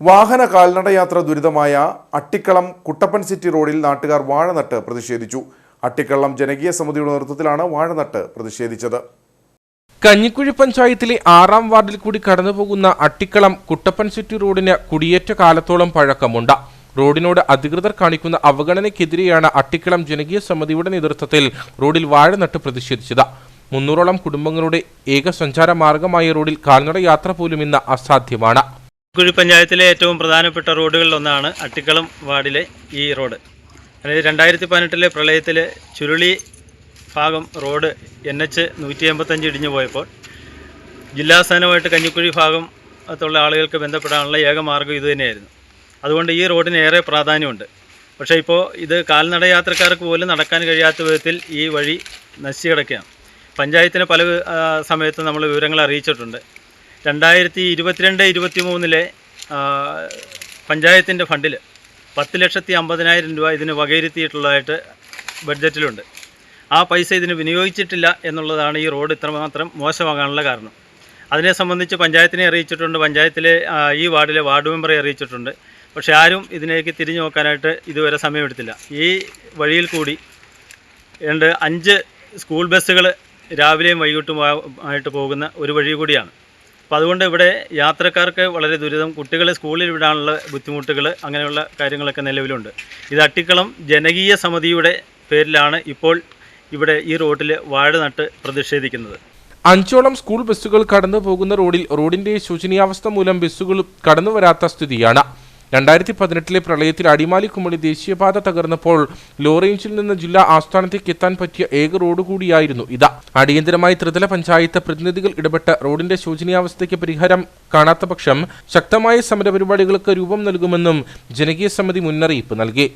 വാഹന കാൽനടയാത്ര ദുരിതമായ അട്ടിക്കളം കുട്ടപ്പൻ സിറ്റി റോഡിൽ നാട്ടുകാർ വാഴനട്ട് പ്രതിഷേധിച്ചു. അട്ടിക്കളം ജനകീയ സമിതിയുടെ നേതൃത്വത്തിലാണ് വാഴനട്ട് പ്രതിഷേധിച്ചത്. കഞ്ഞിക്കുഴി പഞ്ചായത്തിലെ ആറാം വാർഡിൽ കൂടി കടന്നുപോകുന്ന അട്ടിക്കളം കുട്ടപ്പൻ സിറ്റി റോഡിന് കുടിയേറ്റ കാലത്തോളം പഴക്കമുണ്ട്. റോഡിനോട് അധികൃതർ കാണിക്കുന്ന അവഗണനയ്ക്കെതിരെയാണ് അട്ടിക്കളം ജനകീയ സമിതിയുടെ നേതൃത്വത്തിൽ റോഡിൽ വാഴനട്ട് പ്രതിഷേധിച്ചത്. മുന്നൂറോളം കുടുംബങ്ങളുടെ ഏക സഞ്ചാര മാർഗമായ റോഡിൽ കാൽനട യാത്ര പോലും ഇന്ന് അസാധ്യമാണ്. കുഴി പഞ്ചായത്തിലെ ഏറ്റവും പ്രധാനപ്പെട്ട റോഡുകളിലൊന്നാണ് അട്ടിക്കളം വാർഡിലെ ഈ റോഡ്. അതായത് രണ്ടായിരത്തി പതിനെട്ടിലെ പ്രളയത്തിൽ ചുരുളി ഭാഗം റോഡ് എൻ എച്ച് നൂറ്റി എൺപത്തഞ്ച് ഇടിഞ്ഞു പോയപ്പോൾ ജില്ലാസ്ഥാനമായിട്ട് കഞ്ഞിക്കുഴി ഭാഗം അത്തുള്ള ആളുകൾക്ക് ബന്ധപ്പെടാനുള്ള ഏക മാർഗം ഇതുതന്നെയായിരുന്നു അതുകൊണ്ട് ഈ റോഡിന് ഏറെ പ്രാധാന്യമുണ്ട്. പക്ഷേ ഇപ്പോൾ ഇത് കാൽനട യാത്രക്കാർക്ക് പോലും നടക്കാൻ കഴിയാത്ത വിധത്തിൽ ഈ വഴി നശിച്ചു കിടക്കുകയാണ്. പഞ്ചായത്തിന് പല സമയത്തും നമ്മൾ വിവരങ്ങൾ അറിയിച്ചിട്ടുണ്ട്. രണ്ടായിരത്തി ഇരുപത്തിരണ്ട് ഇരുപത്തി മൂന്നിലെ പഞ്ചായത്തിന്റെ ഫണ്ടിൽ പത്ത് ലക്ഷത്തി അമ്പതിനായിരം രൂപ ഇതിന് വകയിരുത്തിയിട്ടുള്ളതായിട്ട് ബഡ്ജറ്റിലുണ്ട്. ആ പൈസ ഇതിന് വിനിയോഗിച്ചിട്ടില്ല എന്നുള്ളതാണ് ഈ റോഡ് ഇത്രമാത്രം മോശമാകാനുള്ള കാരണം. അതിനെ സംബന്ധിച്ച് പഞ്ചായത്തിനെ അറിയിച്ചിട്ടുണ്ട് പഞ്ചായത്തിലെ ഈ വാർഡിലെ വാർഡ് മെമ്പറെ അറിയിച്ചിട്ടുണ്ട്. പക്ഷേ ആരും ഇതിലേക്ക് തിരിഞ്ഞു നോക്കാനായിട്ട് ഇതുവരെ സമയമെടുത്തില്ല. ഈ വഴിയിൽ കൂടി രണ്ട് അഞ്ച് സ്കൂൾ ബസ്സുകൾ രാവിലെയും വൈകിട്ടും ആയിട്ട് പോകുന്ന ഒരു വഴി കൂടിയാണ്. അപ്പോൾ അതുകൊണ്ട് ഇവിടെ യാത്രക്കാർക്ക് വളരെ ദുരിതം കുട്ടികളെ സ്കൂളിൽ വിടാനുള്ള ബുദ്ധിമുട്ടുകൾ അങ്ങനെയുള്ള കാര്യങ്ങളൊക്കെ നിലവിലുണ്ട്. ഇത് അട്ടിക്കളം ജനകീയ സമിതിയുടെ പേരിലാണ് ഇപ്പോൾ ഇവിടെ ഈ റോഡിൽ വാഴ നട്ട് പ്രതിഷേധിക്കുന്നത്. അഞ്ചോളം സ്കൂൾ ബസ്സുകൾ കടന്നു പോകുന്ന റോഡിൽ റോഡിന്റെ ശോചനീയാവസ്ഥ മൂലം ബസ്സുകൾ കടന്നു വരാത്ത സ്ഥിതിയാണ്. രണ്ടായിരത്തി പതിനെട്ടിലെ പ്രളയത്തിൽ അടിമാലി കുമളി ദേശീയപാത തകർന്നപ്പോൾ ലോറേഞ്ചിൽ നിന്ന് ജില്ലാ ആസ്ഥാനത്തേക്ക് എത്താൻ പറ്റിയ ഏക റോഡ് കൂടിയായിരുന്നു ഇത്. അടിയന്തരമായി ത്രിതല പഞ്ചായത്ത് പ്രതിനിധികൾ ഇടപെട്ട് റോഡിന്റെ ശോചനീയാവസ്ഥയ്ക്ക് പരിഹാരം കാണാത്ത പക്ഷം ശക്തമായ സമരപരിപാടികൾക്ക് രൂപം നൽകുമെന്നും ജനകീയ സമിതി മുന്നറിയിപ്പ് നൽകി.